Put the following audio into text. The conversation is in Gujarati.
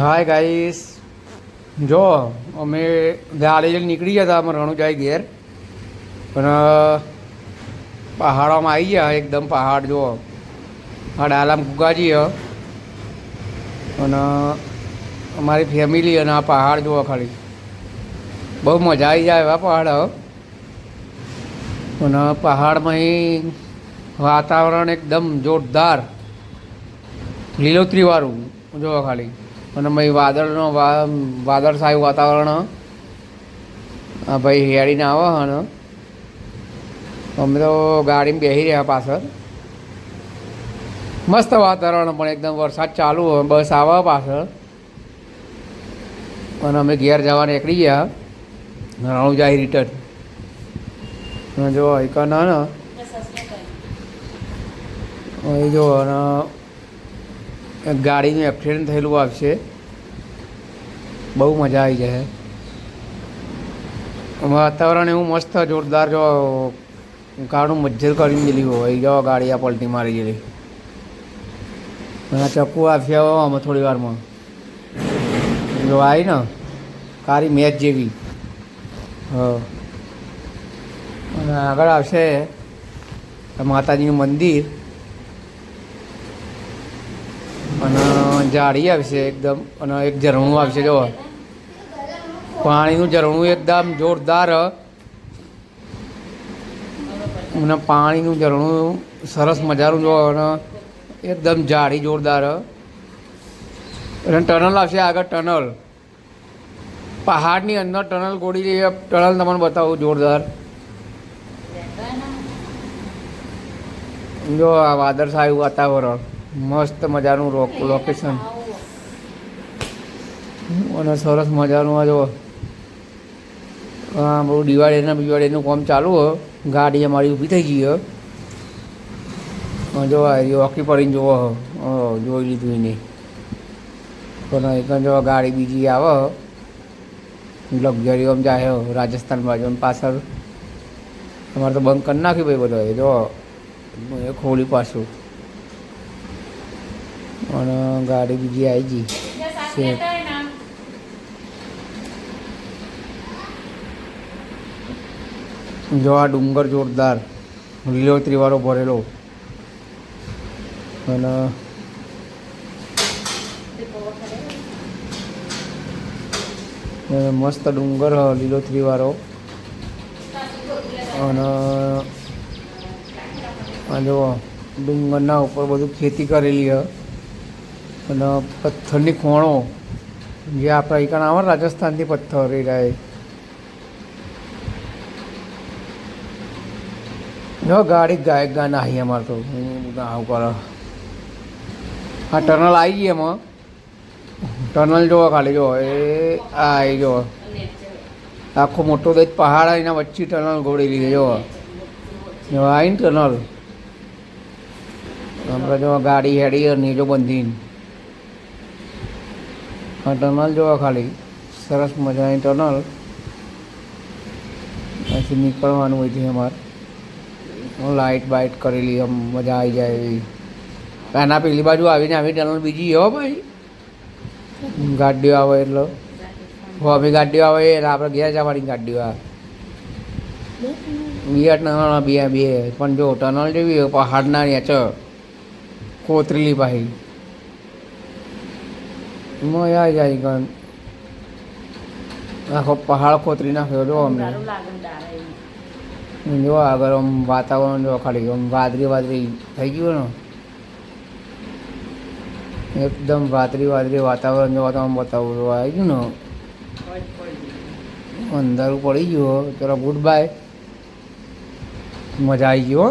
હાય ગાઈસ જો, અમે ગાડી લઈને નીકળી ગયા હતા અમે રણુજાઈ ઘેર. પણ પહાડોમાં આવી ગયા, એકદમ પહાડ, જો. આ ડાલામ ગુગાજી અને અમારી ફેમિલી અને આ પહાડ જુઓ ખાલી. બહુ મજા આવી જાય એવા પહાડ અને પહાડમાં વાતાવરણ એકદમ જોરદાર. લીલોતરીવાળું જુઓ ખાલી. અને ભાઈ વાદળનો વા વાદળછાયું વાતાવરણ આ ભાઈ હેડીને આવે હે અમે તો ગાડીમાં બેસી રહ્યા પાછળ. મસ્ત વાતાવરણ પણ એકદમ વરસાદ ચાલુ હોય બસ આવે પાછળ. અને અમે ઘેર જવા નીકળી ગયા. રણુજાઈ રિટર્ન અને જો એક ના ને. અહીં જો અને ગાડીનું એક્સિડન્ટ થયેલું આવશે. બહુ મજા આવી જાય. વાતાવરણ એવું મસ્ત, જોરદાર, જો ગાડું મજ્જર કરીને ગયેલી હોય. જો ગાડી આ પલટી મારી ગયેલી અને ચક્કુ હવે અમે થોડી વારમાં. જો આવી ને, કારી મેચ જેવી. હ. અને આગળ આવશે માતાજીનું મંદિર. અને જાળી આવશે એકદમ અને એક ઝરણું આવશે જો પાણીનું ઝરણું એકદમ જોરદાર. અને પાણીનું ઝરણું સરસ મજાનું જો અને એકદમ જાળી જોરદાર. અને ટનલ આવશે આગળ ટનલ પહાડની અંદર ટનલ ગોળી ટનલ તમને બતાવું જોરદાર જો આ વાદળછાયું વાતાવરણ મસ્ત મજાનું રોક લોકેશન અને સરસ મજાનું આ જો હા બહુ દિવાળીના બિવાળીનું કામ ચાલુ હો. ગાડી અમારી ઊભી થઈ ગઈ હો. જો ઓકી પડીને જોવો હો. જોઈ લીધું એને. પણ એક જો ગાડી બીજી આવે લક્ઝરી આમ જાય રાજસ્થાન બાજુ પાછળ. અમારે તો બંધ કરી નાખ્યું ભાઈ બધો એ જો, એ ખોલી પાછું. અને ગાડી બીજી આવી ગઈ. છે જો આ ડુંગર જોરદાર લીલોતરી વાળો ભરેલો. અને મસ્ત ડુંગર હ લીલોતરી વાળો અને આ જો ડુંગરના ઉપર બધું ખેતી કરેલી હ. અને પથ્થરની ખોણો જે આપણે અહીં આવે રાજસ્થાનથી પથ્થર એ જો ગાડી ગાયક ગા નાહી અમારે તો. આવું કરે. હા ટનલ આવી ગઈ એમાં. ટનલ જોવો ખાલી જો એ આ આવી જો આખો મોટો દઈ પહાડ એના વચ્ચે ટનલ ગોળેલી છે જો આવીને આવી ટનલ. આપણે જો ગાડી હેડી નીચો બંધીને. હા ટનલ જોવા ખાલી. સરસ મજાની ટનલ. અહીંથી નીકળવાનું હોય છે અમારે. લાઇટ બાઇટ કરેલી, આમ મજા આવી જાય એવી. એના પેલી બાજુ આવીને આવી ટનલ બીજી, હો ભાઈ. ગાડીઓ આવે એટલે. હોમી ગાડીઓ આવે, એટલે આપણે ઘેર જવાની ગાડીઓ આવે. બે ટનલ, બે બે. પણ જો ટનલ જેવી પહાડના નેચ. કોતરેલી પાહી મજા આવી જાય ગણ. આખો પહાડ ખોતરી નાખ્યો જો અમને જો આગળ આમ વાતાવરણ જો ખાલી આમ વાદળી વાદળી થઈ ગયું ને. એકદમ વાદળી વાદળી વાતાવરણ જોવા તો આમ બતાવું આવી ગયું ને. અંધારું પડી ગયું ચલો ગુડ બાય મજા આવી હો.